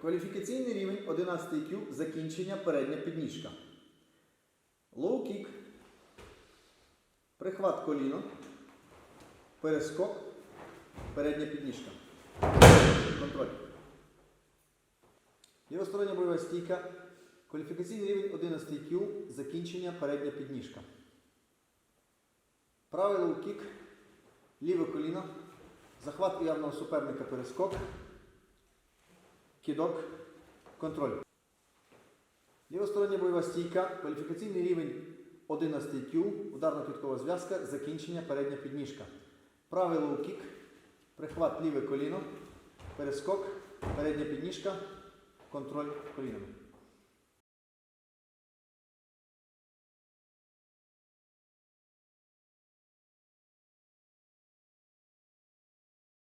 Кваліфікаційний рівень 11 IQ, закінчення передня підніжка. Лоу кік. Прихват коліно. Перескок. Передня підніжка. Контроль. Лівостороння бойова стійка. Кваліфікаційний рівень 11 IQ, закінчення передня підніжка. Правий лоу кік. Ліве коліно. Захват уявного суперника перескок. Кидок. Контроль. Лівостороння бойова стійка. Кваліфікаційний рівень 11 тю, Ударна квіткова зв'язка. Закінчення передня підніжка. Правий лоу-кік. Прихват ліве коліно. Перескок. Передня підніжка. Контроль колінами.